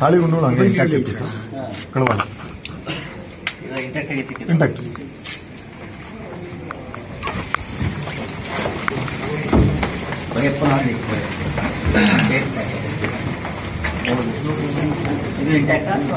ತಾಳಿ ಗುಂಡು ಹಂಗೆ ಇಂಟ್ಯಾಕ್ಟ್ ಇತ್ತು ಸರ್ ಕಳವಾಡ ಇಂಟ್ಯಾಕ್ಟ್ ಇದು ಇಂಟ್ಯಾಕ್ಟಾ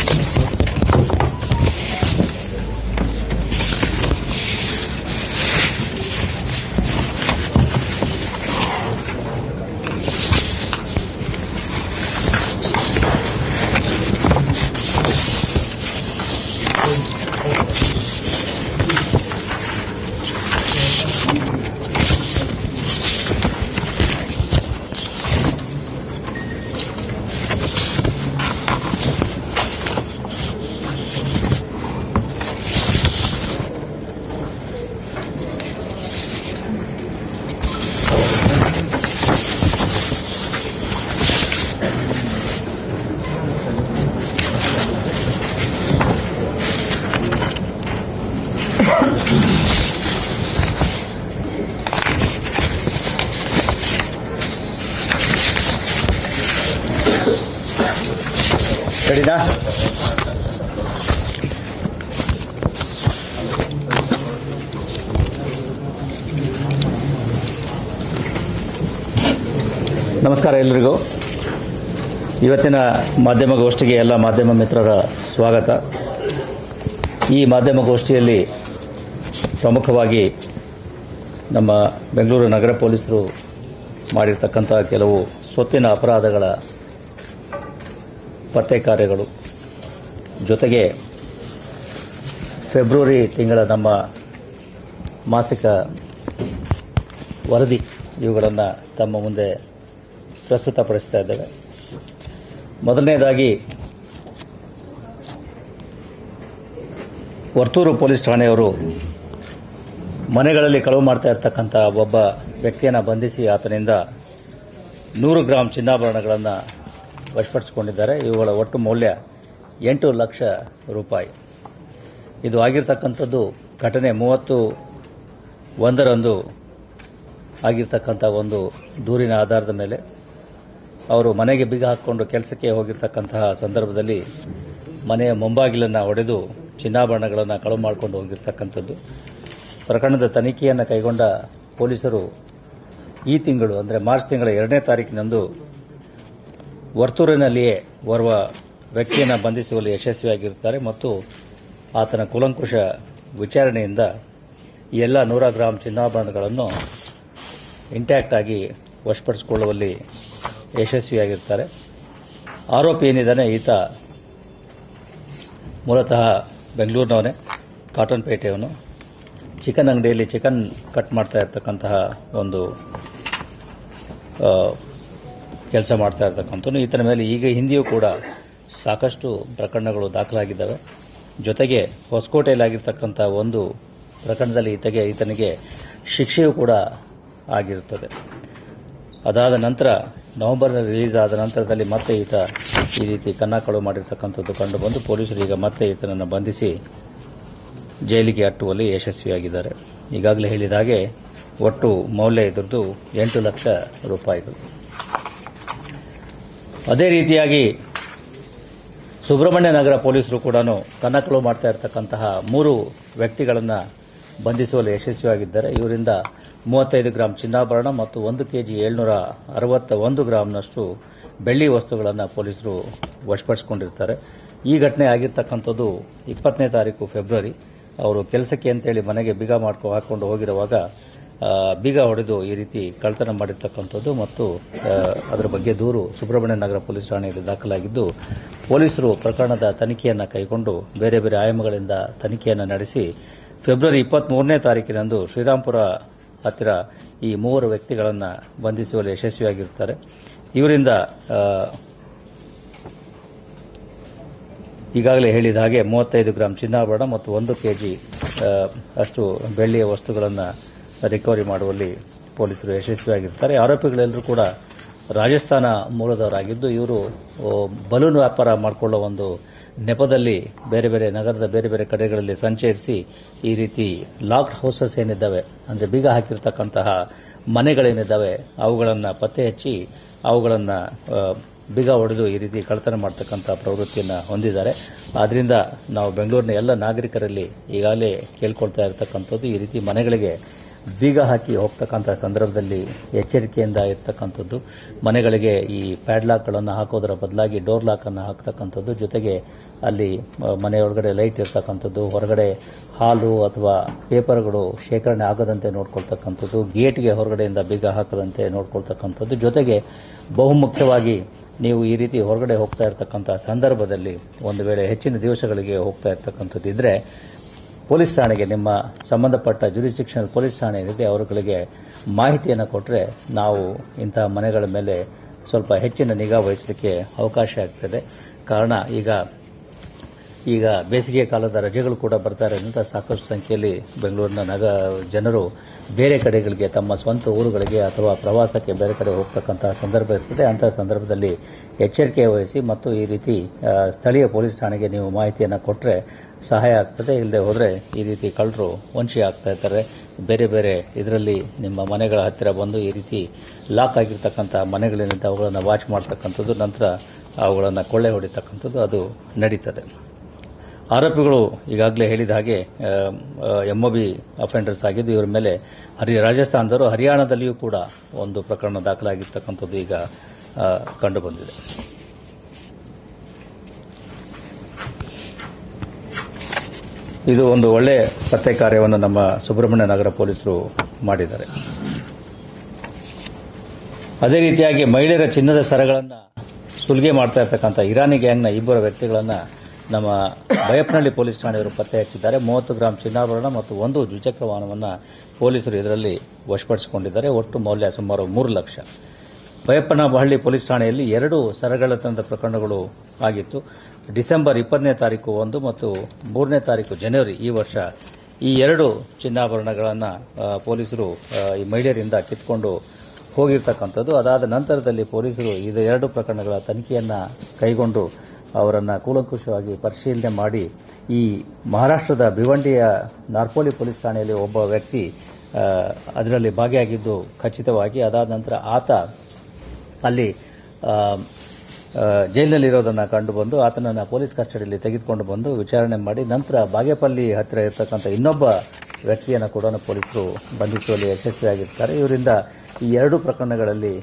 ಶುರು ನಮಸ್ಕಾರ ಎಲ್ರಿಗೂ. ಇವತ್ತಿನ ಮಾಧ್ಯಮ ಗೋಷ್ಠಿಗೆ ಎಲ್ಲ ಮಾಧ್ಯಮ ಮಿತ್ರರ ಸ್ವಾಗತ. ಈ ಮಾಧ್ಯಮ ಗೋಷ್ಠಿಯಲ್ಲಿ ಪ್ರಮುಖವಾಗಿ ನಮ್ಮ ಬೆಂಗಳೂರು ನಗರ ಪೊಲೀಸರು ಮಾಡಿರ್ತಕ್ಕಂಥ ಕೆಲವು ಸ್ವತ್ತಿನ ಅಪರಾಧಗಳ ಪತ್ತೆ ಕಾರ್ಯಗಳು. ಜೊತೆಗೆ ಫೆಬ್ರವರಿ ತಿಂಗಳ ನಮ್ಮ ಮಾಸಿಕ ವರದಿ ಇವುಗಳನ್ನು ತಮ್ಮ ಮುಂದೆ ಪ್ರಸ್ತುತಪಡಿಸ್ತಾ ಇದ್ದೇವೆ. ಮೊದಲನೇದಾಗಿ, ವರ್ತೂರು ಪೊಲೀಸ್ ಠಾಣೆಯವರು ಮನೆಗಳಲ್ಲಿ ಕಳವು ಮಾಡ್ತಾ ಇರ್ತಕ್ಕಂಥ ಒಬ್ಬ ವ್ಯಕ್ತಿಯನ್ನು ಬಂಧಿಸಿ ಆತನಿಂದ ನೂರು ಗ್ರಾಂ ಚಿನ್ನಾಭರಣಗಳನ್ನು ವಶಪಡಿಸಿಕೊಂಡಿದ್ದಾರೆ. ಇವುಗಳ ಒಟ್ಟು ಮೌಲ್ಯ ಎಂಟು ಲಕ್ಷ ರೂಪಾಯಿ. ಇದು ಆಗಿರ್ತಕ್ಕಂಥದ್ದು ಘಟನೆ ಮೂವತ್ತು ಒಂದರಂದು ಆಗಿರ್ತಕ್ಕಂಥ ಒಂದು ದೂರಿನ ಆಧಾರದ ಮೇಲೆ. ಅವರು ಮನೆಗೆ ಬಿಗ ಹಾಕಿಕೊಂಡು ಕೆಲಸಕ್ಕೆ ಹೋಗಿರ್ತಕ್ಕಂತಹ ಸಂದರ್ಭದಲ್ಲಿ ಮನೆಯ ಮುಂಬಾಗಿಲನ್ನು ಒಡೆದು ಚಿನ್ನಾಭರಣಗಳನ್ನು ಕಳವು ಮಾಡಿಕೊಂಡು ಹೋಗಿರ್ತಕ್ಕಂಥದ್ದು. ಪ್ರಕರಣದ ತನಿಖೆಯನ್ನು ಕೈಗೊಂಡ ಪೊಲೀಸರು ಈ ತಿಂಗಳು, ಅಂದರೆ ಮಾರ್ಚ್ ತಿಂಗಳ ಎರಡನೇ ತಾರೀಕಿನಂದು ವರ್ತೂರಿನಲ್ಲಿಯೇ ಓರ್ವ ವ್ಯಕ್ತಿಯನ್ನು ಬಂಧಿಸುವಲ್ಲಿ ಯಶಸ್ವಿಯಾಗಿರುತ್ತಾರೆ ಮತ್ತು ಆತನ ಕುಲಂಕುಷ ವಿಚಾರಣೆಯಿಂದ ಎಲ್ಲ ನೂರ ಗ್ರಾಂ ಚಿನ್ನಾಭರಣಗಳನ್ನು ಇಂಟ್ಯಾಕ್ಟ್ ಆಗಿ ವಶಪಡಿಸಿಕೊಳ್ಳುವಲ್ಲಿ ಯಶಸ್ವಿಯಾಗಿರ್ತಾರೆ. ಆರೋಪಿ ಏನಿದ್ದಾನೆ, ಈತ ಮೂಲತಃ ಬೆಂಗಳೂರಿನವನೇ, ಕಾಟನ್ ಪೇಟೆಯವನು. ಚಿಕನ್ ಅಂಗಡಿಯಲ್ಲಿ ಚಿಕನ್ ಕಟ್ ಮಾಡ್ತಾ ಇರ್ತಕ್ಕಂತಹ ಒಂದು ಕೆಲಸ ಮಾಡ್ತಾ ಇರ್ತಕ್ಕಂಥದ್ದು ಈತನ ಮೇಲೆ ಈಗ ಹಿಂದಿಯೂ ಕೂಡ ಸಾಕಷ್ಟು ಪ್ರಕರಣಗಳು ದಾಖಲಾಗಿದ್ದಾವೆ. ಜೊತೆಗೆ ಹೊಸಕೋಟೆಯಲ್ಲಿ ಆಗಿರ್ತಕ್ಕಂಥ ಒಂದು ಪ್ರಕರಣದಲ್ಲಿ ಈತಗೆ, ಈತನಿಗೆ ಶಿಕ್ಷೆಯೂ ಕೂಡ ಆಗಿರುತ್ತದೆ. ಅದಾದ ನಂತರ ನವೆಂಬರ್ನಲ್ಲಿ ರಿಲೀಸ್ ಆದ ನಂತರದಲ್ಲಿ ಮತ್ತೆ ಈತ ಈ ರೀತಿ ಕನ್ನಾಕಳು ಮಾಡಿರ್ತಕ್ಕಂಥದ್ದು ಕಂಡುಬಂದು ಪೊಲೀಸರು ಈಗ ಮತ್ತೆ ಈತನನ್ನು ಬಂಧಿಸಿ ಜೈಲಿಗೆ ಅಟ್ಟುವಲ್ಲಿ ಯಶಸ್ವಿಯಾಗಿದ್ದಾರೆ. ಈಗಾಗಲೇ ಹೇಳಿದ ಹಾಗೆ ಒಟ್ಟು ಮೌಲ್ಯ ಇದರದ್ದು ಎಂಟು ಲಕ್ಷ ರೂಪಾಯಿಗಳು. ಅದೇ ರೀತಿಯಾಗಿ ಸುಬ್ರಹ್ಮಣ್ಯ ನಗರ ಪೊಲೀಸರು ಕೂಡ ಕನಕಲು ಮಾಡ್ತಾ ಇರತಕ್ಕಂತಹ ಮೂರು ವ್ಯಕ್ತಿಗಳನ್ನು ಬಂಧಿಸುವಲ್ಲಿ ಯಶಸ್ವಿಯಾಗಿದ್ದಾರೆ. ಇವರಿಂದ ಮೂವತ್ತೈದು ಗ್ರಾಂ ಚಿನ್ನಾಭರಣ ಮತ್ತು ಒಂದು ಕೆಜಿ ಏಳ್ನೂರ ಅರವತ್ತ ಒಂದು ಗ್ರಾಂನಷ್ಟು ಬೆಳ್ಳಿ ವಸ್ತುಗಳನ್ನು ಪೊಲೀಸರು ವಶಪಡಿಸಿಕೊಂಡಿರ್ತಾರೆ. ಈ ಘಟನೆ ಆಗಿರ್ತಕ್ಕಂಥದ್ದು ಇಪ್ಪತ್ತನೇ ತಾರೀಕು ಫೆಬ್ರವರಿ. ಅವರು ಕೆಲಸಕ್ಕೆ ಅಂತೇಳಿ ಮನೆಗೆ ಬೀಗ ಮಾಡ್ಕೊ, ಹಾಕೊಂಡು ಹೋಗಿರುವಾಗ ಬೀಗ ಹೊಡೆದು ಈ ರೀತಿ ಕಳ್ತನ ಮಾಡಿರ್ತಕ್ಕಂಥದ್ದು ಮತ್ತು ಅದರ ಬಗ್ಗೆ ದೂರು ಸುಬ್ರಹ್ಮಣ್ಯ ನಗರ ಪೊಲೀಸ್ ಠಾಣೆಯಲ್ಲಿ ದಾಖಲಾಗಿದ್ದು, ಪೊಲೀಸರು ಪ್ರಕರಣದ ತನಿಖೆಯನ್ನು ಕೈಗೊಂಡು ಬೇರೆ ಬೇರೆ ಆಯಾಮಗಳಿಂದ ತನಿಖೆಯನ್ನು ನಡೆಸಿ, ಫೆಬ್ರವರಿ ಇಪ್ಪತ್ಮೂರನೇ ತಾರೀಕಿನಂದು ಶ್ರೀರಾಂಪುರ ಹತ್ತಿರ ಈ ಮೂವರು ವ್ಯಕ್ತಿಗಳನ್ನು ಬಂಧಿಸುವಲ್ಲಿ ಯಶಸ್ವಿಯಾಗಿರುತ್ತಾರೆ. ಇವರಿಂದ ಆ, ಈಗಾಗಲೇ ಹೇಳಿದ ಹಾಗೆ ಮೂವತ್ತೈದು ಗ್ರಾಂ ಚಿನ್ನಾಭರಣ ಮತ್ತು ಒಂದು ಕೆಜಿ ಅಷ್ಟು ಬೆಳ್ಳಿಯ ವಸ್ತುಗಳನ್ನು ರಿಕವರಿ ಮಾಡುವಲ್ಲಿ ಪೊಲೀಸರು ಯಶಸ್ವಿಯಾಗಿರ್ತಾರೆ. ಆರೋಪಿಗಳೆಲ್ಲರೂ ಕೂಡ ರಾಜಸ್ಥಾನ ಮೂಲದವರಾಗಿದ್ದು, ಇವರು ಬಲೂನ್ ವ್ಯಾಪಾರ ಮಾಡಿಕೊಳ್ಳೋ ಒಂದು ನೆಪದಲ್ಲಿ ಬೇರೆ ಬೇರೆ ನಗರದ ಬೇರೆ ಬೇರೆ ಕಡೆಗಳಲ್ಲಿ ಸಂಚರಿಸಿ ಈ ರೀತಿ ಲಾಕ್ಡ್ ಹೌಸಸ್ ಏನಿದ್ದಾವೆ, ಅಂದರೆ ಬೀಗ ಹಾಕಿರ್ತಕ್ಕಂತಹ ಮನೆಗಳೇನಿದ್ದಾವೆ, ಅವುಗಳನ್ನು ಪತ್ತೆ ಹಚ್ಚಿ ಅವುಗಳನ್ನು ಬೀಗ ಹೊಡೆದು ಈ ರೀತಿ ಕಳ್ಳತನ ಮಾಡ್ತಕ್ಕಂಥ ಪ್ರವೃತ್ತಿಯನ್ನು ಹೊಂದಿದ್ದಾರೆ. ಆದ್ದರಿಂದ ನಾವು ಬೆಂಗಳೂರಿನ ಎಲ್ಲ ನಾಗರಿಕರಲ್ಲಿ ಈಗಾಗಲೇ ಕೇಳ್ಕೊಳ್ತಾ ಇರತಕ್ಕಂಥದ್ದು ಈ ರೀತಿ ಮನೆಗಳಿಗೆ ಬೀಗ ಹಾಕಿ ಹೋಗ್ತಕ್ಕಂಥ ಸಂದರ್ಭದಲ್ಲಿ ಎಚ್ಚರಿಕೆಯಿಂದ ಇರ್ತಕ್ಕಂಥದ್ದು. ಮನೆಗಳಿಗೆ ಈ ಪ್ಯಾಡ್ಲಾಕ್ಗಳನ್ನು ಹಾಕೋದರ ಬದಲಾಗಿ ಡೋರ್ ಲಾಕನ್ನು ಹಾಕ್ತಕ್ಕಂಥದ್ದು. ಜೊತೆಗೆ ಅಲ್ಲಿ ಮನೆಯೊಳಗಡೆ ಲೈಟ್ ಇರ್ತಕ್ಕಂಥದ್ದು, ಹೊರಗಡೆ ಹಾಲು ಅಥವಾ ಪೇಪರ್ಗಳು ಶೇಖರಣೆ ಆಗದಂತೆ ನೋಡ್ಕೊಳ್ತಕ್ಕಂಥದ್ದು, ಗೇಟ್ಗೆ ಹೊರಗಡೆಯಿಂದ ಬೀಗ ಹಾಕದಂತೆ ನೋಡ್ಕೊಳ್ತಕ್ಕಂಥದ್ದು. ಜೊತೆಗೆ ಬಹುಮುಖ್ಯವಾಗಿ ನೀವು ಈ ರೀತಿ ಹೊರಗಡೆ ಹೋಗ್ತಾ ಇರತಕ್ಕಂಥ ಸಂದರ್ಭದಲ್ಲಿ ಒಂದು ವೇಳೆ ಹೆಚ್ಚಿನ ದಿವಸಗಳಿಗೆ ಹೋಗ್ತಾ ಇರತಕ್ಕಂಥದ್ದಿದ್ರೆ ಪೊಲೀಸ್ ಠಾಣೆಗೆ ನಿಮ್ಮ ಸಂಬಂಧಪಟ್ಟ ಜುರಿಸ್ಟಿಕ್ಷನಲ್ ಪೊಲೀಸ್ ಠಾಣೆ ಏನಿದೆ ಅವರುಗಳಿಗೆ ಮಾಹಿತಿಯನ್ನು ಕೊಟ್ಟರೆ ನಾವು ಇಂತಹ ಮನೆಗಳ ಮೇಲೆ ಸ್ವಲ್ಪ ಹೆಚ್ಚಿನ ನಿಗಾ ವಹಿಸಲಿಕ್ಕೆ ಅವಕಾಶ ಆಗ್ತದೆ. ಕಾರಣ ಈಗ ಈಗ ಬೇಸಿಗೆ ಕಾಲದ ರಜೆಗಳು ಕೂಡ ಬರ್ತಾ ಇರೋದ್ರಿಂದ ಸಾಕಷ್ಟು ಸಂಖ್ಯೆಯಲ್ಲಿ ಬೆಂಗಳೂರಿನ ನಗ ಜನರು ಬೇರೆ ಕಡೆಗಳಿಗೆ ತಮ್ಮ ಸ್ವಂತ ಊರುಗಳಿಗೆ ಅಥವಾ ಪ್ರವಾಸಕ್ಕೆ ಬೇರೆ ಕಡೆ ಹೋಗ್ತಕ್ಕಂತಹ ಸಂದರ್ಭ ಇರ್ತದೆ. ಅಂತಹ ಸಂದರ್ಭದಲ್ಲಿ ಎಚ್ಚರಿಕೆ ವಹಿಸಿ ಮತ್ತು ಈ ರೀತಿ ಸ್ಥಳೀಯ ಪೊಲೀಸ್ ಠಾಣೆಗೆ ನೀವು ಮಾಹಿತಿಯನ್ನು ಕೊಟ್ಟರೆ ಸಹಾಯ ಆಗ್ತದೆ. ಇಲ್ಲದೆ ಹೋದರೆ ಈ ರೀತಿ ಕಳ್ಳರು ವಂಶಿ ಆಗ್ತಾ ಇರ್ತಾರೆ. ಬೇರೆ ಬೇರೆ ಇದರಲ್ಲಿ ನಿಮ್ಮ ಮನೆಗಳ ಹತ್ತಿರ ಬಂದು ಈ ರೀತಿ ಲಾಕ್ ಆಗಿರ್ತಕ್ಕಂಥ ಮನೆಗಳೇನಿದೆ ಅವುಗಳನ್ನು ವಾಚ್ ಮಾಡ್ತಕ್ಕಂಥದ್ದು, ನಂತರ ಅವುಗಳನ್ನು ಕೊಳ್ಳೆ ಹೊಡಿತಕ್ಕಂಥದ್ದು, ಅದು ನಡೀತದೆ. ಆರೋಪಿಗಳು ಈಗಾಗಲೇ ಹೇಳಿದ ಹಾಗೆ ಎಂಒಬಿ ಅಫೆಂಡರ್ಸ್ ಆಗಿದ್ದು ಇವರ ಮೇಲೆ ಹರಿ, ರಾಜಸ್ಥಾನದವರು ಹರಿಯಾಣದಲ್ಲಿಯೂ ಕೂಡ ಒಂದು ಪ್ರಕರಣ ದಾಖಲಾಗಿರ್ತಕ್ಕಂಥದ್ದು ಈಗ ಕಂಡುಬಂದಿದೆ. ಇದು ಒಂದು ಒಳ್ಳೆ ಪತ್ತೆ ಕಾರ್ಯವನ್ನು ನಮ್ಮ ಸುಬ್ರಹ್ಮಣ್ಯ ನಗರ ಪೊಲೀಸರು ಮಾಡಿದ್ದಾರೆ. ಅದೇ ರೀತಿಯಾಗಿ ಮಹಿಳೆಯರ ಚಿನ್ನದ ಸರಗಳನ್ನು ಸುಲಿಗೆ ಮಾಡ್ತಾ ಇರತಕ್ಕಂಥ ಇರಾನಿ ಗ್ಯಾಂಗ್ನ ಇಬ್ಬರು ವ್ಯಕ್ತಿಗಳನ್ನ ನಮ್ಮ ಬಯಪ್ನಹಳ್ಳಿ ಪೊಲೀಸ್ ಠಾಣೆಯವರು ಪತ್ತೆ ಹಚ್ಚಿದ್ದಾರೆ. ಮೂವತ್ತು ಗ್ರಾಂ ಚಿನ್ನಾಭರಣ ಮತ್ತು ಒಂದು ದ್ವಿಚಕ್ರ ವಾಹನವನ್ನು ಪೊಲೀಸರು ಇದರಲ್ಲಿ ವಶಪಡಿಸಿಕೊಂಡಿದ್ದಾರೆ. ಒಟ್ಟು ಮೌಲ್ಯ ಸುಮಾರು ಮೂರು ಲಕ್ಷ. ಬಯಪ್ಪನಹಳ್ಳಿ ಪೊಲೀಸ್ ಠಾಣೆಯಲ್ಲಿ ಎರಡು ಸರಗಳತನದ ಪ್ರಕರಣಗಳು ಆಗಿತ್ತು. ಡಿಸೆಂಬರ್ ಇಪ್ಪತ್ತನೇ ತಾರೀಕು ಒಂದು ಮತ್ತು ಮೂರನೇ ತಾರೀಕು ಜನವರಿ ಈ ವರ್ಷ ಈ ಎರಡು ಚಿನ್ನಾಭರಣಗಳನ್ನು ಪೊಲೀಸರು ಈ ಮಹಿಳೆಯರಿಂದ ಕಿತ್ಕೊಂಡು ಹೋಗಿರ್ತಕ್ಕಂಥದ್ದು. ಅದಾದ ನಂತರದಲ್ಲಿ ಪೊಲೀಸರು ಇದು ಎರಡು ಪ್ರಕರಣಗಳ ತನಿಖೆಯನ್ನು ಕೈಗೊಂಡು ಅವರನ್ನು ಕೂಲಂಕುಷವಾಗಿ ಪರಿಶೀಲನೆ ಮಾಡಿ ಈ ಮಹಾರಾಷ್ಟ್ರದ ಭಿವಂಡಿಯ ನಾರ್ಪೋಲಿ ಪೊಲೀಸ್ ಠಾಣೆಯಲ್ಲಿ ಒಬ್ಬ ವ್ಯಕ್ತಿ ಅದರಲ್ಲಿ ಭಾಗಿಯಾಗಿದ್ದು ಖಚಿತವಾಗಿ, ಅದಾದ ನಂತರ ಆತ ಅಲ್ಲಿ ಜೈಲಿನಲ್ಲಿರೋದನ್ನು ಕಂಡುಬಂದು ಆತನನ್ನು ಪೊಲೀಸ್ ಕಸ್ಟಡಿಯಲ್ಲಿ ತೆಗೆದುಕೊಂಡು ಬಂದು ವಿಚಾರಣೆ ಮಾಡಿ, ನಂತರ ಬಾಗೇಪಲ್ಲಿ ಹತ್ತಿರ ಇರತಕ್ಕಂಥ ಇನ್ನೊಬ್ಬ ವ್ಯಕ್ತಿಯನ್ನು ಕೂಡ ಪೊಲೀಸರು ಬಂಧಿಸುವಲ್ಲಿ ಯಶಸ್ವಿಯಾಗಿರ್ತಾರೆ. ಇವರಿಂದ ಈ ಎರಡು ಪ್ರಕರಣಗಳಲ್ಲಿ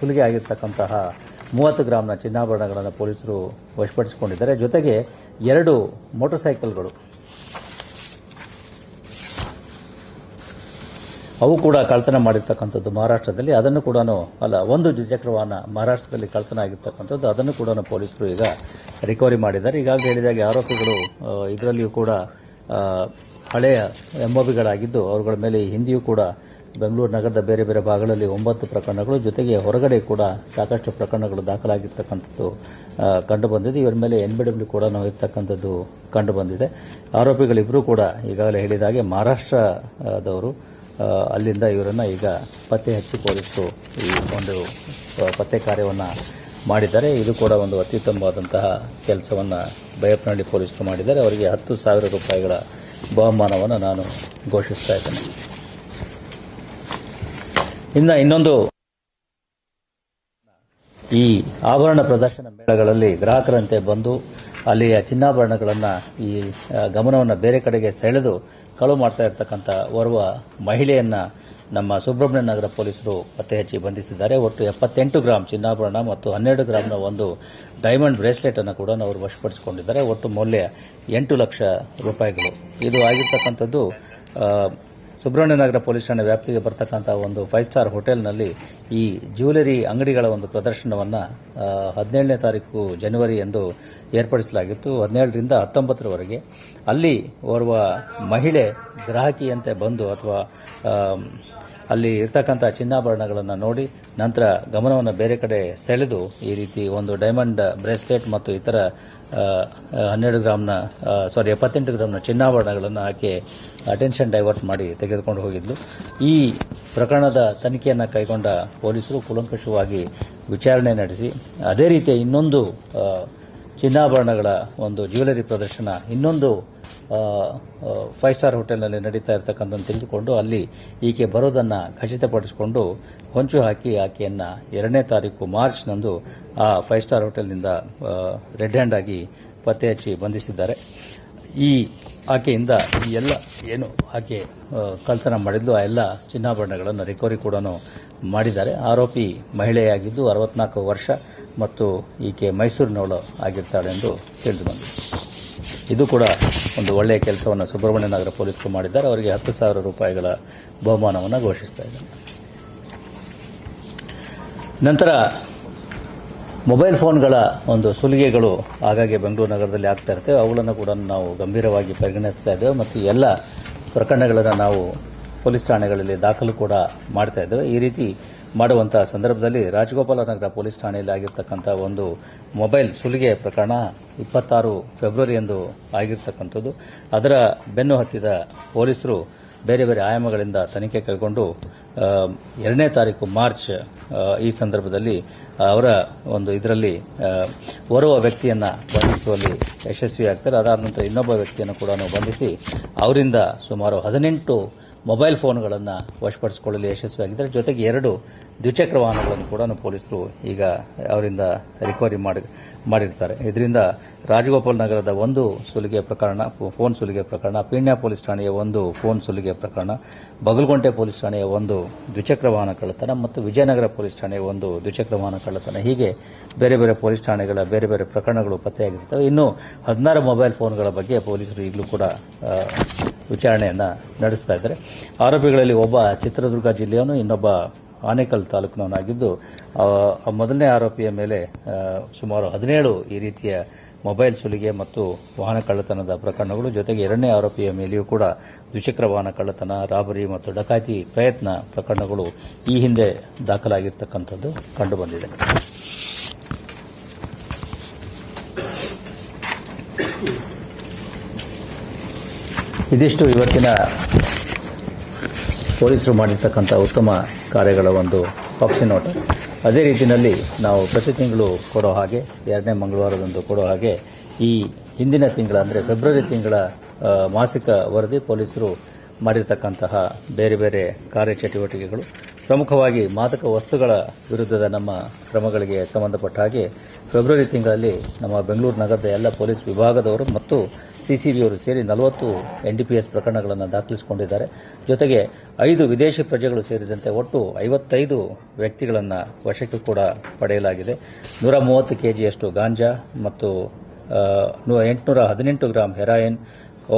ಸುಲಿಗೆ ಆಗಿರ್ತಕ್ಕಂತಹ ಮೂವತ್ತು ಗ್ರಾಂನ ಚಿನ್ನಾಭರಣಗಳನ್ನು ಪೊಲೀಸರು ವಶಪಡಿಸಿಕೊಂಡಿದ್ದಾರೆ. ಜೊತೆಗೆ ಎರಡು ಮೋಟಾರ್ ಸೈಕಲ್ಗಳು ಅವು ಕೂಡ ಕಳ್ತನ ಮಾಡಿರ್ತಕ್ಕಂಥದ್ದು ಮಹಾರಾಷ್ಟ್ರದಲ್ಲಿ. ಅದನ್ನು ಕೂಡ ಅಲ್ಲ, ಒಂದು ದ್ವಿಚಕ್ರ ವಾಹನ ಮಹಾರಾಷ್ಟ್ರದಲ್ಲಿ ಕಳ್ತನ ಆಗಿರ್ತಕ್ಕಂಥದ್ದು. ಅದನ್ನು ಕೂಡ ಪೊಲೀಸರು ಈಗ ರಿಕವರಿ ಮಾಡಿದ್ದಾರೆ. ಈಗಾಗಲೇ ಹೇಳಿದಾಗೆ ಆರೋಪಿಗಳು ಇದರಲ್ಲಿಯೂ ಕೂಡ ಹಳೆಯ ಎಂಒಬಿಗಳಾಗಿದ್ದು ಅವರುಗಳ ಮೇಲೆ ಹಿಂದೆಯೂ ಕೂಡ ಬೆಂಗಳೂರು ನಗರದ ಬೇರೆ ಬೇರೆ ಭಾಗಗಳಲ್ಲಿ ಒಂಬತ್ತು ಪ್ರಕರಣಗಳು, ಜೊತೆಗೆ ಹೊರಗಡೆ ಕೂಡ ಸಾಕಷ್ಟು ಪ್ರಕರಣಗಳು ದಾಖಲಾಗಿರ್ತಕ್ಕಂಥದ್ದು ಕಂಡುಬಂದಿದೆ. ಇವರ ಮೇಲೆ ಎನ್ಬಿಡಬ್ಲ್ಯೂ ಕೂಡ ನಾವು ಇರ್ತಕ್ಕಂಥದ್ದು ಕಂಡುಬಂದಿದೆ. ಆರೋಪಿಗಳಿಬ್ಬರೂ ಕೂಡ ಈಗಾಗಲೇ ಹೇಳಿದ ಹಾಗೆ ಮಹಾರಾಷ್ಟ್ರದವರು ಅಲ್ಲಿಂದ ಇವರನ್ನು ಈಗ ಪತ್ತೆ ಹಚ್ಚಿ ಪೊಲೀಸರು ಈ ಒಂದು ಪತ್ತೆ ಕಾರ್ಯವನ್ನು ಮಾಡಿದ್ದಾರೆ. ಇದು ಕೂಡ ಒಂದು ಅತ್ಯುತ್ತಮವಾದಂತಹ ಕೆಲಸವನ್ನು ಬಯಪ್ಪನಹಳ್ಳಿ ಪೊಲೀಸರು ಮಾಡಿದ್ದಾರೆ. ಅವರಿಗೆ ಹತ್ತು ಸಾವಿರ ರೂಪಾಯಿಗಳ ಬಹುಮಾನವನ್ನು ನಾನು ಘೋಷಿಸ್ತಾ ಇದ್ದೇನೆ. ಇನ್ನು ಇನ್ನೊಂದು ಈ ಆಭರಣ ಪ್ರದರ್ಶನ ಮೇಳಗಳಲ್ಲಿ ಗ್ರಾಹಕರಂತೆ ಬಂದು ಅಲ್ಲಿಯ ಚಿನ್ನಾಭರಣಗಳನ್ನು ಈ ಗಮನವನ್ನು ಬೇರೆ ಕಡೆಗೆ ಸೆಳೆದು ಕಳು ಮಾಡ್ತಾ ಇರತಕ್ಕಂಥ ಓರ್ವ ಮಹಿಳೆಯನ್ನು ನಮ್ಮ ಸುಬ್ರಹ್ಮಣ್ಯ ನಗರ ಪೊಲೀಸರು ಪತ್ತೆ ಹಚ್ಚಿ ಬಂಧಿಸಿದ್ದಾರೆ. ಒಟ್ಟು ಎಪ್ಪತ್ತೆಂಟು ಗ್ರಾಂ ಚಿನ್ನಾಭರಣ ಮತ್ತು ಹನ್ನೆರಡು ಗ್ರಾಮ್ನ ಒಂದು ಡೈಮಂಡ್ ಬ್ರೇಸ್ಲೆಟ್ ಅನ್ನು ಕೂಡ ಅವರು ವಶಪಡಿಸಿಕೊಂಡಿದ್ದಾರೆ. ಒಟ್ಟು ಮೌಲ್ಯ ಎಂಟು ಲಕ್ಷ ರೂಪಾಯಿಗಳು. ಇದು ಆಗಿರ್ತಕ್ಕಂಥದ್ದು ಆ, ಸುಬ್ರಹ್ಮಣ್ಯ ನಗರ ಪೊಲೀಸ್ ಠಾಣೆ ವ್ಯಾಪ್ತಿಗೆ ಬರ್ತಕ್ಕಂಥ ಒಂದು ಫೈವ್ ಸ್ಟಾರ್ ಹೋಟೆಲ್ನಲ್ಲಿ ಈ ಜ್ಯುವೆಲರಿ ಅಂಗಡಿಗಳ ಒಂದು ಪ್ರದರ್ಶನವನ್ನು ಹದಿನೇಳನೇ ತಾರೀಕು ಜನವರಿ ಎಂದು ಏರ್ಪಡಿಸಲಾಗಿತ್ತು. ಹದಿನೇಳರಿಂದ ಹತ್ತೊಂಬತ್ತರವರೆಗೆ ಅಲ್ಲಿ ಓರ್ವ ಮಹಿಳೆ ಗ್ರಾಹಕಿಯಂತೆ ಬಂದು ಅಥವಾ ಅಲ್ಲಿ ಇರ್ತಕ್ಕಂಥ ಚಿನ್ನಾಭರಣಗಳನ್ನು ನೋಡಿ ನಂತರ ಗಮನವನ್ನು ಬೇರೆ ಕಡೆ ಸೆಳೆದು ಈ ರೀತಿ ಒಂದು ಡೈಮಂಡ್ ಬ್ರೇಸ್ಲೆಟ್ ಮತ್ತು ಇತರ ಹನ್ನೆರಡು ಗ್ರಾಮ್ನ ಸಾರಿ ಎಪ್ಪತ್ತೆಂಟು ಗ್ರಾಮ್ನ ಚಿನ್ನಾಭರಣಗಳನ್ನು ಆಕೆ ಅಟೆನ್ಷನ್ ಡೈವರ್ಟ್ ಮಾಡಿ ತೆಗೆದುಕೊಂಡು ಹೋಗಿದ್ಲು. ಈ ಪ್ರಕರಣದ ತನಿಖೆಯನ್ನು ಕೈಗೊಂಡ ಪೊಲೀಸರು ಕೂಲಂಕಷವಾಗಿ ವಿಚಾರಣೆ ನಡೆಸಿ, ಅದೇ ರೀತಿ ಇನ್ನೊಂದು ಚಿನ್ನಾಭರಣಗಳ ಒಂದು ಜ್ಯುವೆಲರಿ ಪ್ರದರ್ಶನ, ಇನ್ನೊಂದು ಫೈವ್ ಸ್ಟಾರ್ ಹೋಟೆಲ್ನಲ್ಲಿ ನಡೀತಾ ಇರತಕ್ಕಂಥ ತಿಳಿದುಕೊಂಡು ಅಲ್ಲಿ ಈಕೆ ಬರೋದನ್ನು ಖಚಿತಪಡಿಸಿಕೊಂಡು ಹೊಂಚು ಹಾಕಿ ಆಕೆಯನ್ನು ಎರಡನೇ ತಾರೀಕು ಮಾರ್ಚ್ನಂದು ಆ ಫೈವ್ ಸ್ಟಾರ್ ಹೋಟೆಲ್ನಿಂದ ರೆಡ್ ಹ್ಯಾಂಡ್ ಆಗಿ ಪತ್ತೆ ಹಚ್ಚಿ ಬಂಧಿಸಿದ್ದಾರೆ. ಈ ಆಕೆಯಿಂದ ಈ ಎಲ್ಲ ಏನು ಆಕೆ ಕಳ್ತನ ಮಾಡಿದ್ಲು, ಆ ಎಲ್ಲ ಚಿನ್ನಾಭರಣಗಳನ್ನು ರಿಕವರಿ ಕೂಡ ಮಾಡಿದ್ದಾರೆ. ಆರೋಪಿ ಮಹಿಳೆಯಾಗಿದ್ದು ಅರವತ್ನಾಲ್ಕು ವರ್ಷ ಮತ್ತು ಈಕೆ ಮೈಸೂರಿನವಳು ಆಗಿರ್ತಾಳೆ ಎಂದು ತಿಳಿದು ಬಂದಿದೆ. ಇದು ಕೂಡ ಒಂದು ಒಳ್ಳೆಯ ಕೆಲಸವನ್ನು ಸುಬ್ರಹ್ಮಣ್ಯ ನಗರ ಪೊಲೀಸರು ಮಾಡಿದ್ದಾರೆ. ಅವರಿಗೆ ಹತ್ತು ಸಾವಿರ ರೂಪಾಯಿಗಳ ಬಹುಮಾನವನ್ನು ಘೋಷಿಸ್ತಾ ಇದ್ದಾರೆ. ನಂತರ ಮೊಬೈಲ್ ಫೋನ್ಗಳ ಒಂದು ಸುಲಿಗೆಗಳು ಆಗಾಗ್ಗೆ ಬೆಂಗಳೂರು ನಗರದಲ್ಲಿ ಆಗ್ತಾ ಇರ್ತವೆ. ಅವುಗಳನ್ನು ಕೂಡ ನಾವು ಗಂಭೀರವಾಗಿ ಪರಿಗಣಿಸ್ತಾ ಇದ್ದೇವೆ ಮತ್ತು ಎಲ್ಲ ಪ್ರಕರಣಗಳನ್ನು ನಾವು ಪೊಲೀಸ್ ಠಾಣೆಗಳಲ್ಲಿ ದಾಖಲು ಕೂಡ ಮಾಡ್ತಾ ಇದ್ದೇವೆ. ಈ ರೀತಿ ಮಾಡುವಂತಹ ಸಂದರ್ಭದಲ್ಲಿ ರಾಜಗೋಪಾಲ ನಗರ ಪೊಲೀಸ್ ಠಾಣೆಯಲ್ಲಿ ಆಗಿರ್ತಕ್ಕಂಥ ಒಂದು ಮೊಬೈಲ್ ಸುಲಿಗೆ ಪ್ರಕರಣ ಇಪ್ಪತ್ತಾರು ಫೆಬ್ರವರಿಯಂದು ಆಗಿರ್ತಕ್ಕಂಥದ್ದು. ಅದರ ಬೆನ್ನು ಹತ್ತಿದ ಪೊಲೀಸರು ಬೇರೆ ಬೇರೆ ಆಯಾಮಗಳಿಂದ ತನಿಖೆ ಕೈಗೊಂಡು ಎರಡನೇ ತಾರೀಕು ಮಾರ್ಚ್ ಈ ಸಂದರ್ಭದಲ್ಲಿ ಅವರ ಒಂದು ಇದರಲ್ಲಿ ಓರ್ವ ವ್ಯಕ್ತಿಯನ್ನು ಬಂಧಿಸುವಲ್ಲಿ ಯಶಸ್ವಿಯಾಗ್ತಾರೆ. ಅದಾದ ನಂತರ ಇನ್ನೊಬ್ಬ ವ್ಯಕ್ತಿಯನ್ನು ಕೂಡ ಬಂಧಿಸಿ, ಅವರಿಂದ ಸುಮಾರು ಹದಿನೆಂಟು ಮೊಬೈಲ್ ಫೋನ್ಗಳನ್ನು ವಶಪಡಿಸಿಕೊಳ್ಳಲು ಯಶಸ್ವಿಯಾಗಿದ್ದಾರೆ. ಜೊತೆಗೆ ಎರಡು ದ್ವಿಚಕ್ರ ವಾಹನಗಳನ್ನು ಕೂಡ ಪೊಲೀಸರು ಈಗ ಅವರಿಂದ ರಿಕವರಿ ಮಾಡಿ, ಮಾಡಿರ್ತಾರೆ. ಇದರಿಂದ ರಾಜಗೋಪಾಲ್ ನಗರದ ಒಂದು ಸುಲಿಗೆ ಪ್ರಕರಣ, ಫೋನ್ ಸುಲಿಗೆ ಪ್ರಕರಣ, ಪೀಣ್ಯ ಪೊಲೀಸ್ ಠಾಣೆಯ ಒಂದು ಫೋನ್ ಸುಲಿಗೆ ಪ್ರಕರಣ, ಬಗಲ್ಗೊಂಟೆ ಪೊಲೀಸ್ ಠಾಣೆಯ ಒಂದು ದ್ವಿಚಕ್ರ ವಾಹನ ಕಳ್ಳತನ ಮತ್ತು ವಿಜಯನಗರ ಪೊಲೀಸ್ ಠಾಣೆಯ ಒಂದು ದ್ವಿಚಕ್ರ ವಾಹನ ಕಳ್ಳತನ. ಹೀಗೆ ಬೇರೆ ಬೇರೆ ಪೊಲೀಸ್ ಠಾಣೆಗಳ ಬೇರೆ ಬೇರೆ ಪ್ರಕರಣಗಳು ಪತ್ತೆಯಾಗಿರ್ತವೆ. ಇನ್ನು ಹದಿನಾರು ಮೊಬೈಲ್ ಫೋನ್ಗಳ ಬಗ್ಗೆ ಪೊಲೀಸರು ಈಗಲೂ ಕೂಡ ವಿಚಾರಣೆಯನ್ನ ನಡೆಸ್ತಾ ಇದ್ದಾರೆ. ಆರೋಪಿಗಳಲ್ಲಿ ಒಬ್ಬ ಚಿತ್ರದುರ್ಗ ಜಿಲ್ಲೆಯವನು, ಇನ್ನೊಬ್ಬ ಆನೇಕಲ್ ತಾಲೂಕಿನವನಾಗಿದ್ದು ಮೊದಲನೇ ಆರೋಪಿಯ ಮೇಲೆ ಸುಮಾರು ಹದಿನೇಳು ಈ ರೀತಿಯ ಮೊಬೈಲ್ ಸುಲಿಗೆ ಮತ್ತು ವಾಹನ ಕಳ್ಳತನದ ಪ್ರಕರಣಗಳು, ಜೊತೆಗೆ ಎರಡನೇ ಆರೋಪಿಯ ಮೇಲೆಯೂ ಕೂಡ ದ್ವಿಚಕ್ರ ವಾಹನ ಕಳ್ಳತನ, ರಾಬರಿ ಮತ್ತು ಡಕಾತಿ ಪ್ರಯತ್ನ ಪ್ರಕರಣಗಳು ಈ ಹಿಂದೆ ದಾಖಲಾಗಿರ್ತಕ್ಕಂಥದ್ದು ಕಂಡುಬಂದಿದೆ. ಇದಿಷ್ಟು ಇವತ್ತಿನ ಪೊಲೀಸರು ಮಾಡಿರ್ತಕ್ಕಂಥ ಉತ್ತಮ ಕಾರ್ಯಗಳ ಒಂದು ಪಕ್ಷಿ ನೋಟ. ಅದೇ ರೀತಿಯಲ್ಲಿ ನಾವು ಪ್ರತಿ ತಿಂಗಳು ಕೊಡೋ ಹಾಗೆ, ಎರಡನೇ ಮಂಗಳವಾರದಂದು ಕೊಡೋ ಹಾಗೆ, ಈ ಹಿಂದಿನ ತಿಂಗಳ ಅಂದರೆ ಫೆಬ್ರವರಿ ತಿಂಗಳ ಮಾಸಿಕ ವರದಿ ಪೊಲೀಸರು ಮಾಡಿರ್ತಕ್ಕಂತಹ ಬೇರೆ ಬೇರೆ ಕಾರ್ಯಚಟುವಟಿಕೆಗಳು. ಪ್ರಮುಖವಾಗಿ ಮಾದಕ ವಸ್ತುಗಳ ವಿರುದ್ಧದ ನಮ್ಮ ಕ್ರಮಗಳಿಗೆ ಸಂಬಂಧಪಟ್ಟ ಹಾಗೆ, ಫೆಬ್ರವರಿ ತಿಂಗಳಲ್ಲಿ ನಮ್ಮ ಬೆಂಗಳೂರು ನಗರದ ಎಲ್ಲ ಪೊಲೀಸ್ ವಿಭಾಗದವರು ಮತ್ತು ಸಿಸಿಬಿಯವರು ಸೇರಿ ನಲವತ್ತು ಎನ್ಡಿಪಿಎಸ್ ಪ್ರಕರಣಗಳನ್ನು ದಾಖಲಿಸಿಕೊಂಡಿದ್ದಾರೆ. ಜೊತೆಗೆ ಐದು ವಿದೇಶಿ ಪ್ರಜೆಗಳು ಸೇರಿದಂತೆ ಒಟ್ಟು ಐವತ್ತೈದು ವ್ಯಕ್ತಿಗಳನ್ನು ವಶಕ್ಕೆ ಕೂಡ ಪಡೆಯಲಾಗಿದೆ. ನೂರ ಮೂವತ್ತು ಕೆಜಿಯಷ್ಟು ಗಾಂಜಾ ಮತ್ತು ಎಂಟುನೂರ ಹದಿನೆಂಟು ಗ್ರಾಂ ಹೆರಾಯಿನ್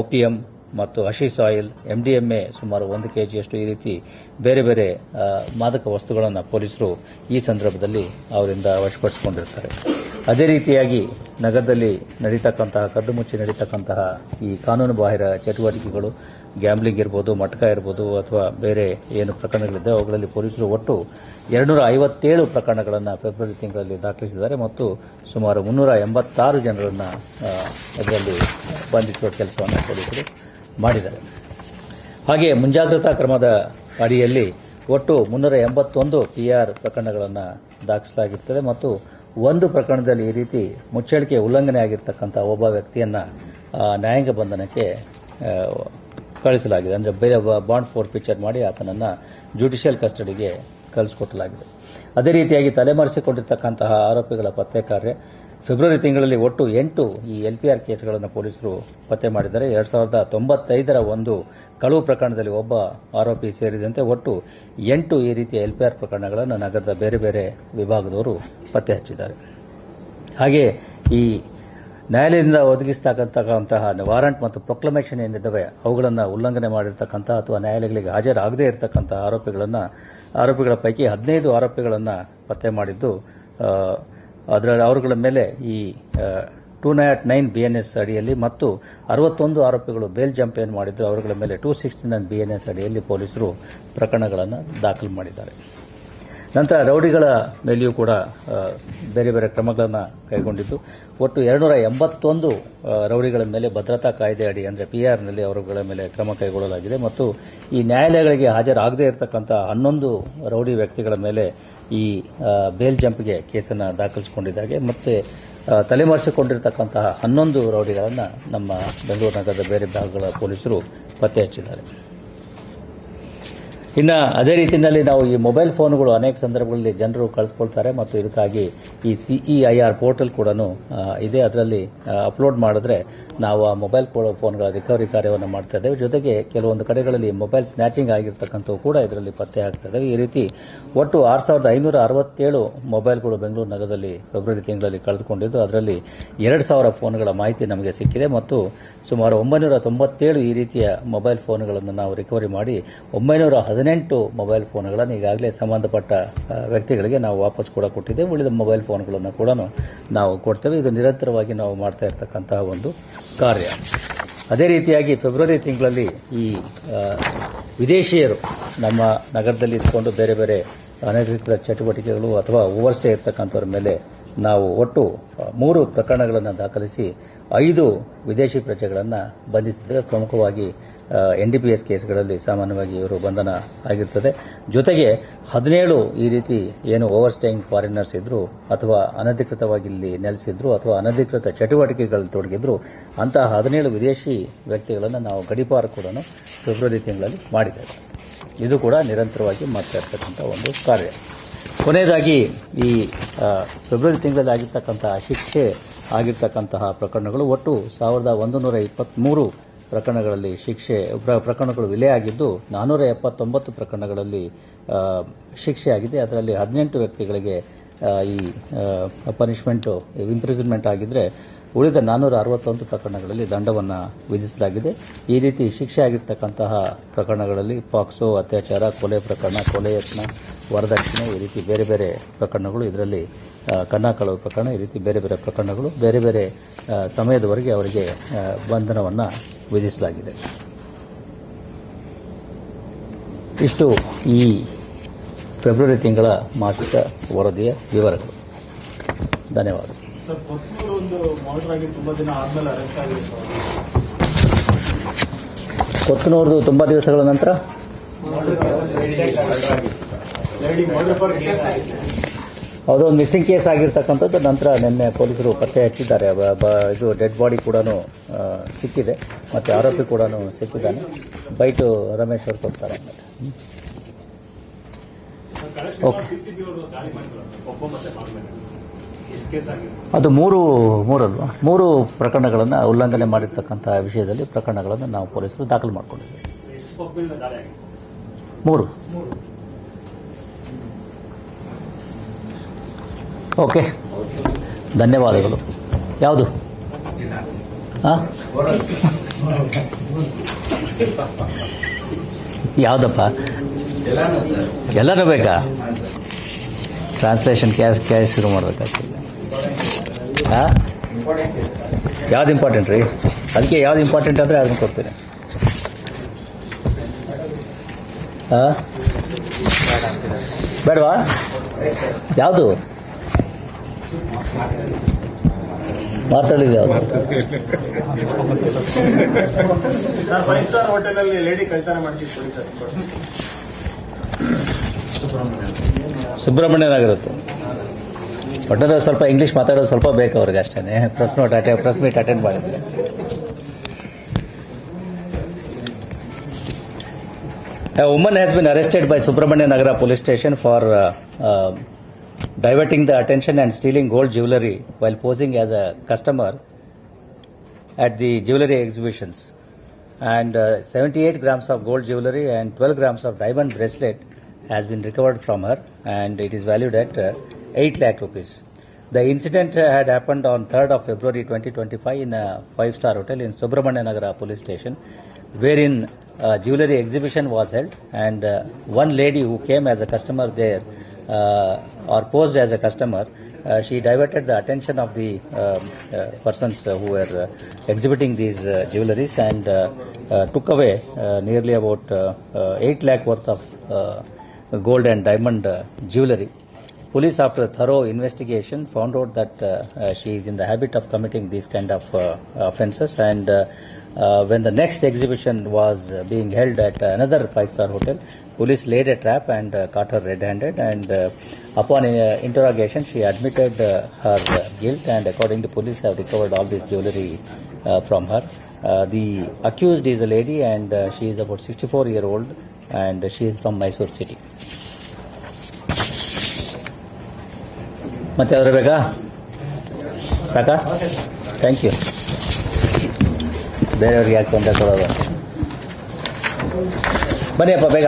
ಓಪಿಯಂ ಮತ್ತು ಹಶೀಸ್ ಆಯಿಲ್ ಎಂಡಿಎಂಎ ಸುಮಾರು ಒಂದು ಕೆಜಿಯಷ್ಟು ಈ ರೀತಿ ಬೇರೆ ಬೇರೆ ಮಾದಕ ವಸ್ತುಗಳನ್ನು ಪೊಲೀಸರು ಈ ಸಂದರ್ಭದಲ್ಲಿ ಅವರಿಂದ ವಶಪಡಿಸಿಕೊಂಡಿರ್ತಾರೆ. ಅದೇ ರೀತಿಯಾಗಿ ನಗರದಲ್ಲಿ ನಡೀತಕ್ಕಂತಹ, ಕದ್ದು ಮುಚ್ಚಿ ನಡೀತಕ್ಕಂತಹ ಈ ಕಾನೂನು ಬಾಹಿರ ಚಟುವಟಿಕೆಗಳು ಗ್ಯಾಂಬ್ಲಿಂಗ್ ಇರ್ಬೋದು ಮಟ್ಕ ಇರ್ಬೋದು, ಅಥವಾ ಬೇರೆ ಏನು ಪ್ರಕರಣಗಳಿದೆ ಅವುಗಳಲ್ಲಿ ಪೊಲೀಸರು ಒಟ್ಟು ಎರಡುನೂರ ಐವತ್ತೇಳು ಪ್ರಕರಣಗಳನ್ನು ಫೆಬ್ರವರಿ ತಿಂಗಳಲ್ಲಿ ದಾಖಲಿಸಿದ್ದಾರೆ ಮತ್ತು ಸುಮಾರು ಮುನ್ನೂರ ಎಂಬತ್ತಾರು ಜನರನ್ನು ಅದರಲ್ಲಿ ಬಂಧಿಸುವ ಕೆಲಸವನ್ನು ಪೊಲೀಸರು ಮಾಡಿದ್ದಾರೆ. ಹಾಗೆ ಮುಂಜಾಗ್ರತಾ ಕ್ರಮದ ಅಡಿಯಲ್ಲಿ ಒಟ್ಟು ಮುನ್ನೂರ ಎಂಬತ್ತೊಂದು ಪಿಆರ್ ಪ್ರಕರಣಗಳನ್ನು ದಾಖಲಿಸಲಾಗಿರುತ್ತದೆ ಮತ್ತು ಒಂದು ಪ್ರಕರಣದಲ್ಲಿ ಈ ರೀತಿ ಮುಚ್ಚಳಿಕೆ ಉಲ್ಲಂಘನೆ ಆಗಿರ್ತಕ್ಕಂಥ ಒಬ್ಬ ವ್ಯಕ್ತಿಯನ್ನು ನ್ಯಾಯಾಂಗ ಬಂಧನಕ್ಕೆ ಕಳಿಸಲಾಗಿದೆ. ಅಂದರೆ ಬೇರೆ ಬಾಂಡ್ ಫೋರ್ ಪಿಕ್ಚರ್ ಮಾಡಿ ಆತನನ್ನು ಜುಡಿಷಿಯಲ್ ಕಸ್ಟಡಿಗೆ ಕಳಿಸಿಕೊಟ್ಟಲಾಗಿದೆ ಅದೇ ರೀತಿಯಾಗಿ ತಲೆಮರೆಸಿಕೊಂಡಿರ್ತಕ್ಕಂತಹ ಆರೋಪಿಗಳ ಪತ್ತೆ ಕಾರ್ಯ ಫೆಬ್ರವರಿ ತಿಂಗಳಲ್ಲಿ ಒಟ್ಟು ಎಂಟು ಈ ಎಲ್ಪಿಆರ್ ಕೇಸ್ಗಳನ್ನು ಪೊಲೀಸರು ಪತ್ತೆ ಮಾಡಿದ್ದಾರೆ. ಎರಡ್ ಸಾವಿರದ ತೊಂಬತ್ತೈದರ ಒಂದು ಕಳುವು ಪ್ರಕರಣದಲ್ಲಿ ಒಬ್ಬ ಆರೋಪಿ ಸೇರಿದಂತೆ ಒಟ್ಟು ಎಂಟು ಈ ರೀತಿಯ ಎಲ್ಪಿಆರ್ ಪ್ರಕರಣಗಳನ್ನು ನಗರದ ಬೇರೆ ಬೇರೆ ವಿಭಾಗದವರು ಪತ್ತೆ ಹಚ್ಚಿದ್ದಾರೆ. ಹಾಗೆ ಈ ನ್ಯಾಯಾಲಯದಿಂದ ಒದಗಿಸ್ತಕ್ಕಂತಹ ವಾರಂಟ್ ಮತ್ತು ಪ್ರೊಕ್ಲಮೇಷನ್ ಏನಿದ್ದಾವೆ, ಅವುಗಳನ್ನು ಉಲ್ಲಂಘನೆ ಮಾಡಿರ್ತಕ್ಕಂಥ ಅಥವಾ ನ್ಯಾಯಾಲಯಗಳಿಗೆ ಹಾಜರಾಗದೇ ಇರತಕ್ಕಂತಹ ಆರೋಪಿಗಳನ್ನು, ಆರೋಪಿಗಳ ಪೈಕಿ ಹದಿನೈದು ಆರೋಪಿಗಳನ್ನು ಪತ್ತೆ ಮಾಡಿದ್ದು ಅದರ ಅವರುಗಳ ಮೇಲೆ ಈ ಟೂ ನಾಟ್ ನೈನ್ ಬಿಎನ್ಎಸ್ ಅಡಿಯಲ್ಲಿ ಮತ್ತು ಅರವತ್ತೊಂದು ಆರೋಪಿಗಳು ಬೇಲ್ ಜಂಪ್ ಏನು ಮಾಡಿದ್ರು, ಅವರುಗಳ ಮೇಲೆ ಟೂ ಸಿಕ್ಸ್ಟಿ ನೈನ್ ಬಿಎನ್ಎಸ್ ಅಡಿಯಲ್ಲಿ ಪೊಲೀಸರು ಪ್ರಕರಣಗಳನ್ನು ದಾಖಲು ಮಾಡಿದ್ದಾರೆ. ನಂತರ ರೌಡಿಗಳ ಮೇಲೆಯೂ ಕೂಡ ಬೇರೆ ಬೇರೆ ಕ್ರಮಗಳನ್ನು ಕೈಗೊಂಡಿದ್ದು. ಒಟ್ಟು ಎರಡುನೂರ ಎಂಬತ್ತೊಂದು ರೌಡಿಗಳ ಮೇಲೆ ಭದ್ರತಾ ಕಾಯ್ದೆ ಅಡಿ ಅಂದರೆ ಪಿಆರ್ನಲ್ಲಿ ಅವರುಗಳ ಮೇಲೆ ಕ್ರಮ ಕೈಗೊಳ್ಳಲಾಗಿದೆ ಮತ್ತು ಈ ನ್ಯಾಯಾಲಯಗಳಿಗೆ ಹಾಜರಾಗದೇ ಇರತಕ್ಕಂಥ ಹನ್ನೊಂದು ರೌಡಿ ವ್ಯಕ್ತಿಗಳ ಮೇಲೆ ಈ ಬೇಲ್ ಜಂಪ್ಗೆ ಕೇಸನ್ನು ದಾಖಲಿಸಿಕೊಂಡಿದ್ದಾರೆ ಮತ್ತೆ ತಲೆಮರೆಸಿಕೊಂಡಿರತಕ್ಕಂತಹ ಹನ್ನೊಂದು ರೌಡಿಗಳನ್ನು ನಮ್ಮ ಬೆಂಗಳೂರು ನಗರದ ಬೇರೆ ಭಾಗಗಳ ಪೊಲೀಸರು ಪತ್ತೆ ಹಚ್ಚಿದ್ದಾರೆ. ಇನ್ನು ಅದೇ ರೀತಿಯಲ್ಲಿ ನಾವು ಈ ಮೊಬೈಲ್ ಫೋನ್ಗಳು ಅನೇಕ ಸಂದರ್ಭಗಳಲ್ಲಿ ಜನರು ಕಳೆದುಕೊಳ್ತಾರೆ ಮತ್ತು ಇದಕ್ಕಾಗಿ ಈ ಸಿಇಐಆರ್ ಪೋರ್ಟಲ್ ಕೂಡ ಇದೆ. ಅದರಲ್ಲಿ ಅಪ್ಲೋಡ್ ಮಾಡಿದ್ರೆ ನಾವು ಆ ಮೊಬೈಲ್ ಫೋನ್ಗಳ ರಿಕವರಿ ಕಾರ್ಯವನ್ನು ಮಾಡ್ತಾ ಇದ್ದೇವೆ. ಜೊತೆಗೆ ಕೆಲವೊಂದು ಕಡೆಗಳಲ್ಲಿ ಮೊಬೈಲ್ ಸ್ನ್ಯಾಚಿಂಗ್ ಆಗಿರ್ತಕ್ಕಂಥವು ಕೂಡ ಇದರಲ್ಲಿ ಪತ್ತೆ ಆಗ್ತಾ ಈ ರೀತಿ ಒಟ್ಟು ಆರು ಸಾವಿರದ ಐನೂರ ಅರವತ್ತೇಳು ಮೊಬೈಲ್ಗಳು ಬೆಂಗಳೂರು ನಗರದಲ್ಲಿ ಫೆಬ್ರವರಿ ತಿಂಗಳಲ್ಲಿ ಕಳೆದುಕೊಂಡಿದ್ದು, ಅದರಲ್ಲಿ ಎರಡು ಸಾವಿರ ಫೋನ್ಗಳ ಮಾಹಿತಿ ನಮಗೆ ಸಿಕ್ಕಿದೆ. ಮತ್ತು ಸುಮಾರು ಒಂಬೈನೂರ ತೊಂಬತ್ತೇಳು ಈ ರೀತಿಯ ಮೊಬೈಲ್ ಫೋನ್ಗಳನ್ನು ನಾವು ರಿಕವರಿ ಮಾಡಿ ಒಂಬೈನೂರ ಹದಿನೆಂಟು ಮೊಬೈಲ್ ಫೋನ್ಗಳನ್ನು ಈಗಾಗಲೇ ಸಂಬಂಧಪಟ್ಟ ವ್ಯಕ್ತಿಗಳಿಗೆ ನಾವು ವಾಪಸ್ ಕೂಡ ಕೊಟ್ಟಿದ್ದೇವೆ. ಉಳಿದ ಮೊಬೈಲ್ ಫೋನ್ಗಳನ್ನು ಕೂಡ ನಾವು ಕೊಡ್ತೇವೆ. ಇದು ನಿರಂತರವಾಗಿ ನಾವು ಮಾಡ್ತಾ ಇರತಕ್ಕಂತಹ ಒಂದು ಕಾರ್ಯ. ಅದೇ ರೀತಿಯಾಗಿ ಫೆಬ್ರವರಿ ತಿಂಗಳಲ್ಲಿ ಈ ವಿದೇಶಿಯರು ನಮ್ಮ ನಗರದಲ್ಲಿ ಇದ್ಕೊಂಡು ಬೇರೆ ಬೇರೆ ಅನಧಿಕೃತ ಚಟುವಟಿಕೆಗಳು ಅಥವಾ ಓವರ್ಸ್ಟೇ ಇರ್ತಕ್ಕಂಥವ್ರ ಮೇಲೆ ನಾವು ಒಟ್ಟು ಮೂರು ಪ್ರಕರಣಗಳನ್ನು ದಾಖಲಿಸಿ ಐದು ವಿದೇಶಿ ಪ್ರಜೆಗಳನ್ನು ಬಂಧಿಸಿದರೆ ಪ್ರಮುಖವಾಗಿ ಎನ್ಡಿಪಿಎಸ್ ಕೇಸ್ಗಳಲ್ಲಿ ಸಾಮಾನ್ಯವಾಗಿ ಇವರು ಬಂಧನ ಆಗಿರ್ತದೆ. ಜೊತೆಗೆ ಹದಿನೇಳು ಈ ರೀತಿ ಏನು ಓವರ್ ಸ್ಟೇಯಿಂಗ್ ಫಾರಿನರ್ಸ್ ಇದ್ರು ಅಥವಾ ಅನಧಿಕೃತವಾಗಿ ಇಲ್ಲಿ ನೆಲೆಸಿದ್ರು ಅಥವಾ ಅನಧಿಕೃತ ಚಟುವಟಿಕೆಗಳಲ್ಲಿ ತೊಡಗಿದ್ರು, ಅಂತಹ ಹದಿನೇಳು ವಿದೇಶಿ ವ್ಯಕ್ತಿಗಳನ್ನು ನಾವು ಗಡಿಪಾರು ಕೂಡ ಫೆಬ್ರವರಿ ತಿಂಗಳಲ್ಲಿ ಮಾಡಿದ್ದೇವೆ. ಇದು ಕೂಡ ನಿರಂತರವಾಗಿ ಮಾಡ್ತಾ ಇರ್ತಕ್ಕಂಥ ಒಂದು ಕಾರ್ಯ. ಕೊನೆಯದಾಗಿ ಈ ಫೆಬ್ರವರಿ ತಿಂಗಳಲ್ಲಿ ಆಗಿರ್ತಕ್ಕಂತಹ ಶಿಕ್ಷೆ ಆಗಿರ್ತಕ್ಕಂತಹ ಪ್ರಕರಣಗಳು ಒಟ್ಟು ಸಾವಿರದ ಒಂದು ನೂರ ಇಪ್ಪತ್ತ್ಮೂರು ಪ್ರಕರಣಗಳಲ್ಲಿ ಶಿಕ್ಷೆ, ಪ್ರ- ಪ್ರಕರಣಗಳು ವಿಲೆಯಾಗಿದ್ದು ನಾನ್ನೂರ ಎಪ್ಪತ್ತೊಂಬತ್ತು ಪ್ರಕರಣಗಳಲ್ಲಿ ಶಿಕ್ಷೆಯಾಗಿದೆ ಅದರಲ್ಲಿ ಹದಿನೆಂಟು ವ್ಯಕ್ತಿಗಳಿಗೆ ಈ ಪನಿಷ್ಮೆಂಟು ಇಂಪ್ರಿಸನ್ಮೆಂಟ್ ಆಗಿದ್ರೆ ಉಳಿದ ನಾನ್ನೂರ ಅರವತ್ತೊಂದು ಪ್ರಕರಣಗಳಲ್ಲಿ ದಂಡವನ್ನು ವಿಧಿಸಲಾಗಿದೆ. ಈ ರೀತಿ ಶಿಕ್ಷೆ ಆಗಿರ್ತಕ್ಕಂತಹ ಪ್ರಕರಣಗಳಲ್ಲಿ ಪಾಕ್ಸೋ ಅತ್ಯಾಚಾರ ಕೊಲೆ ಪ್ರಕರಣ ಕೊಲೆ ಯತ್ನ ವರದಕ್ಷಿಣೆ ಈ ರೀತಿ ಬೇರೆ ಬೇರೆ ಪ್ರಕರಣಗಳು ಇದರಲ್ಲಿ ಆ, ಕನ್ನ ಕಳವು ಪ್ರಕರಣ ಈ ರೀತಿ ಬೇರೆ ಬೇರೆ ಪ್ರಕರಣಗಳು ಬೇರೆ ಬೇರೆ ಸಮಯದವರೆಗೆ ಅವರಿಗೆ ಬಂಧನವನ್ನು ವಿಧಿಸಲಾಗಿದೆ. ಇಷ್ಟು ಈ ಫೆಬ್ರವರಿ ತಿಂಗಳ ಮಾಸಿಕ ವರದಿಯ ವಿವರಗಳು. ಧನ್ಯವಾದ. ಸರ್ ಕೊತ್ತೂರು ಒಂದು ಮರ್ಡರ್ ಆಗಿ ತುಂಬಾ ದಿನ ಆದ್ಮೇಲೆ ಅರೆಸ್ಟ್ ಕೊತ್ತನೂರ್ದು ತುಂಬಾ ದಿವಸಗಳ ನಂತರ? ಅದು ಒಂದು ಮಿಸ್ಸಿಂಗ್ ಕೇಸ್ ಆಗಿರ್ತಕ್ಕಂಥದ್ದು ನಂತರ ನಿನ್ನೆ ಪೊಲೀಸರು ಪತ್ತೆ ಹಚ್ಚಿದ್ದಾರೆ. ಇದು ಡೆಡ್ ಬಾಡಿ ಕೂಡ ಸಿಕ್ಕಿದೆ. ಮತ್ತೆ ಆರೋಪಿ ಕೂಡ ಸಿಕ್ಕಿದ್ದಾನೆ. ಬೈಟು ರಮೇಶ್ ಅವರು ಕೊಡ್ತಾರೆ. ಓಕೆ ಅದು ಮೂರು ಮೂರಲ್ವಾ? ಮೂರು ಪ್ರಕರಣಗಳನ್ನು ಉಲ್ಲಂಘನೆ ಮಾಡಿರ್ತಕ್ಕಂಥ ವಿಷಯದಲ್ಲಿ ಪ್ರಕರಣಗಳನ್ನು ನಾವು ಪೊಲೀಸರು ದಾಖಲು ಮಾಡಿಕೊಂಡಿದ್ದೇವೆ. ಮೂರು. ಓಕೆ. ಧನ್ಯವಾದಗಳು. ಯಾವುದು? ಹಾಂ ಯಾವುದಪ್ಪ? ಎಲ್ಲರೂ ಬೇಕಾ? ಟ್ರಾನ್ಸ್ಲೇಷನ್ ಕ್ಯಾಶ್ ಕ್ಯಾಶ್ ಶುರು ಮಾಡಬೇಕಾಗ್ತದೆ. ಯಾವ್ದು ಇಂಪಾರ್ಟೆಂಟ್ ರೀ? ಅದಕ್ಕೆ ಯಾವ್ದು ಇಂಪಾರ್ಟೆಂಟ್ ಅಂದರೆ ಅದನ್ನು ಕೊಡ್ತೀನಿ. ಬೇಡವಾ? ಯಾವುದು? ಮಾತಾಡಿದ ಯಾವುದು? ಸರ್ ಒಟ್ಟಲ್ಲಿ ಸ್ವಲ್ಪ ಇಂಗ್ಲೀಷ್ ಮಾತಾಡೋದು ಸ್ವಲ್ಪ ಬೇಕು ಅವ್ರಿಗೆ ಅಷ್ಟೇ ಪ್ರೆಸ್ ನೋಟ್ ಅಟೆ ಪ್ರೆಸ್ ಮೀಟ್ ಅಟೆಂಡ್ ಮಾಡಿದ್ರೆ A woman has been arrested by Subramania Nagara police station for uh, uh, diverting the attention and stealing gold jewelry while posing as a customer at the jewelry exhibitions. And uh, 78 grams of gold jewelry and 12 grams of diamond bracelet has been recovered from her, and it is valued at uh, 8 lakh rupees. The incident uh, had happened on 3rd of February 2025 in a five-star hotel in Subramanya Nagara police station, wherein a jewelry exhibition was held, and uh, one lady who came as a customer there uh, or posed as a customer, uh, she diverted the attention of the um, uh, persons uh, who were uh, exhibiting these uh, jewelries and uh, uh, took away uh, nearly about uh, uh, 8 lakh worth of uh, gold and diamond uh, jewelry. Police, after a thorough investigation, found out that uh, uh, she is in the habit of committing these kind of uh, offences. And uh, uh, when the next exhibition was uh, being held at another five-star hotel, police laid a trap and caught her red-handed. And upon interrogation, she admitted her guilt. And according to police, have recovered all this jewelry uh, from her. The accused is a lady, and she is about 64 year old, and she is from Mysore city. ಮತ್ತೆ ಯಾವ್ದಾರು ಬೇಕಾ? ಸಾಕಾ? Thank you ಬೇರೆಯವ್ರಿಗೆ ಯಾಕೆ ಅಂತ ಕೊಡೋದು? ಬನ್ನಿ ಅಪ್ಪ ಬೇಗ.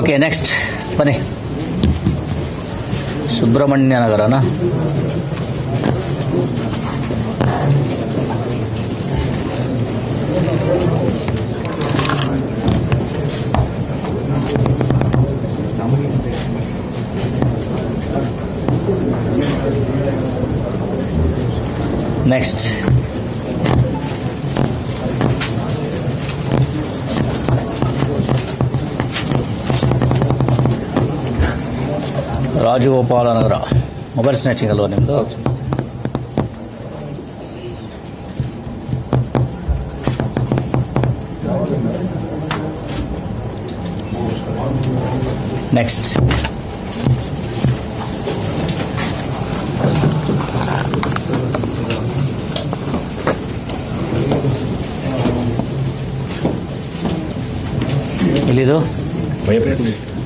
ಓಕೆ ನೆಕ್ಸ್ಟ್ ಬನ್ನಿ. Subramanya ನಗರನಾ? Next Rajagopala Nagar mobile snatching ಅಲ್ವಾ ನಿಮ್ಮದು ನೆಕ್ಸ್ಟ್ ಎಲ್ಲಿದು ಭಯಪಟ್ಟು